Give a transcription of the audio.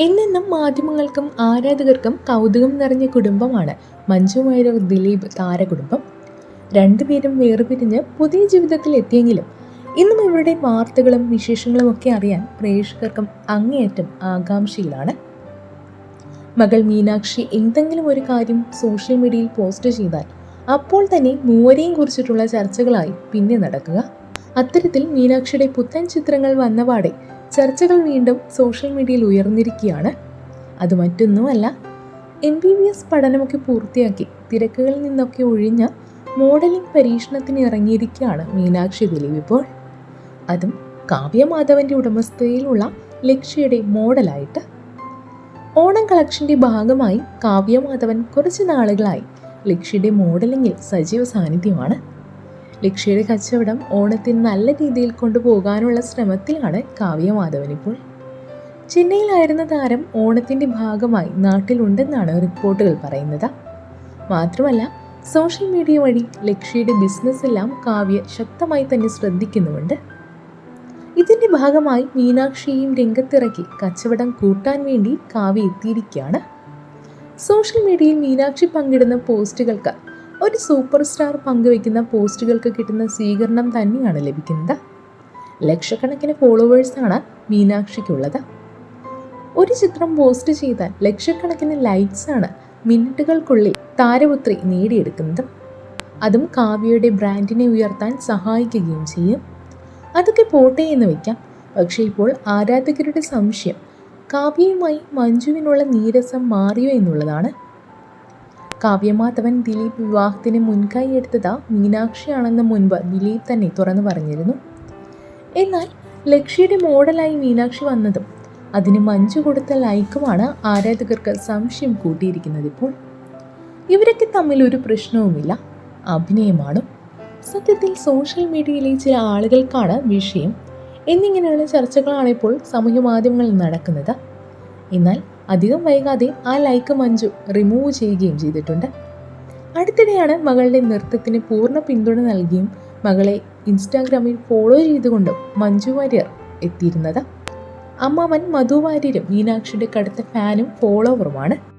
എന്നെന്നും മാധ്യമങ്ങൾക്കും ആരാധകർക്കും കൗതുകം നിറഞ്ഞ കുടുംബമാണ് മഞ്ജു വാര്യർ ദിലീപ് താരകുടുംബം. രണ്ടുപേരും വേർപിരിഞ്ഞ് പുതിയ ജീവിതത്തിൽ എത്തിയെങ്കിലും ഇന്നും ഇവരുടെ വാർത്തകളും വിശേഷങ്ങളും ഒക്കെ അറിയാൻ പ്രേക്ഷകർക്കും അങ്ങേയറ്റം ആകാംക്ഷയിലാണ്. മകൾ മീനാക്ഷി എന്തെങ്കിലും ഒരു കാര്യം സോഷ്യൽ മീഡിയയിൽ പോസ്റ്റ് ചെയ്താൽ അപ്പോൾ തന്നെ മൂവരെയും കുറിച്ചിട്ടുള്ള ചർച്ചകളായി പിന്നെ നടക്കുക. അത്തരത്തിൽ മീനാക്ഷിയുടെ പുത്തൻ ചിത്രങ്ങൾ വന്നപാടെ ചർച്ചകൾ വീണ്ടും സോഷ്യൽ മീഡിയയിൽ ഉയർന്നിരിക്കുകയാണ്. അത് മറ്റൊന്നുമല്ല എം ബി ബി എസ് പഠനമൊക്കെ പൂർത്തിയാക്കി തിരക്കുകളിൽ നിന്നൊക്കെ ഒഴിഞ്ഞ മോഡലിംഗ് പരീക്ഷണത്തിന് ഇറങ്ങിയിരിക്കുകയാണ് മീനാക്ഷി ദിലീപ് ഇപ്പോൾ. അതും കാവ്യമാധവന്റെ ഉടമസ്ഥതയിലുള്ള ലക്ഷ്യയുടെ മോഡലായിട്ട്. ഓണം കളക്ഷന്റെ ഭാഗമായി കാവ്യമാധവൻ കുറച്ച് നാളുകളായി ലക്ഷ്യയുടെ മോഡലിംഗിൽ സജീവ സാന്നിധ്യമാണ്. ലക്ഷ്യയുടെ കച്ചവടം ഓണത്തിന് നല്ല രീതിയിൽ കൊണ്ടുപോകാനുള്ള ശ്രമത്തിലാണ് കാവ്യമാധവൻ ഇപ്പോൾ. ചെന്നൈയിലായിരുന്ന താരം ഓണത്തിന്റെ ഭാഗമായി നാട്ടിലുണ്ടെന്നാണ് റിപ്പോർട്ടുകൾ പറയുന്നത്. മാത്രമല്ല സോഷ്യൽ മീഡിയ വഴി ലക്ഷ്യയുടെ ബിസിനസ് എല്ലാം കാവ്യ ശക്തമായി തന്നെ ശ്രദ്ധിക്കുന്നുമുണ്ട്. ഇതിന്റെ ഭാഗമായി മീനാക്ഷിയെയും രംഗത്തിറക്കി കച്ചവടം കൂട്ടാൻ വേണ്ടി കാവ്യ എത്തിയിരിക്കുകയാണ്. സോഷ്യൽ മീഡിയയിൽ മീനാക്ഷി പങ്കിടുന്ന പോസ്റ്റുകൾക്ക് ഒരു സൂപ്പർ സ്റ്റാർ പങ്കുവയ്ക്കുന്ന പോസ്റ്റുകൾക്ക് കിട്ടുന്ന സ്വീകരണം തന്നെയാണ് ലഭിക്കുന്നത്. ലക്ഷക്കണക്കിന് ഫോളോവേഴ്സാണ് മീനാക്ഷിക്കുള്ളത്. ഒരു ചിത്രം പോസ്റ്റ് ചെയ്താൽ ലക്ഷക്കണക്കിന് ലൈക്സാണ് മിനിറ്റുകൾക്കുള്ളിൽ താരപുത്രി നേടിയെടുക്കുന്നത്. അതും കാവ്യയുടെ ബ്രാൻഡിനെ ഉയർത്താൻ സഹായിക്കുകയും ചെയ്യും. അതൊക്കെ പോട്ടെ എന്ന് വയ്ക്കാം. പക്ഷേ ഇപ്പോൾ ആരാധകരുടെ സംശയം കാവ്യയുമായി മഞ്ജുവിനുള്ള നീരസം മാറിയോ എന്നുള്ളതാണ്. കാവ്യമാധവൻ ദിലീപ് വിവാഹത്തിന് മുൻകൈ എടുത്തത് മീനാക്ഷിയാണെന്ന് മുൻപ് ദിലീപ് തന്നെ തുറന്നു പറഞ്ഞിരുന്നു. എന്നാൽ ലക്ഷ്യയുടെ മോഡലായി മീനാക്ഷി വന്നതും അതിന് മഞ്ജു കൊടുത്ത ലൈക്കുമാണ് ആരാധകർക്ക് സംശയം കൂട്ടിയിരിക്കുന്നത് ഇപ്പോൾ. ഇവരൊക്കെ തമ്മിൽ ഒരു പ്രശ്നവുമില്ല. അഭിനയമാണ്. സത്യത്തിൽ സോഷ്യൽ മീഡിയയിലെ ചില ആളുകൾക്കാണ് വിഷയം. എന്നിങ്ങനെയുള്ള ചർച്ചകളാണ് ഇപ്പോൾ സമൂഹ മാധ്യമങ്ങളിൽ നടക്കുന്നത്. എന്നാൽ അധികം വൈകാതെ ആ ലൈക്ക് മഞ്ജു റിമൂവ് ചെയ്യുകയും ചെയ്തിട്ടുണ്ട്. അടുത്തിടെയാണ് മകളുടെ നൃത്തത്തിന് പൂർണ പിന്തുണ നൽകിയും മകളെ ഇൻസ്റ്റാഗ്രാമിൽ ഫോളോ ചെയ്തുകൊണ്ടും മഞ്ജു വാര്യർ എത്തിയിരുന്നത്. അമ്മാവൻ മധു വാര്യരും മീനാക്ഷിയുടെ കടുത്ത ഫാനും ഫോളോവറുമാണ്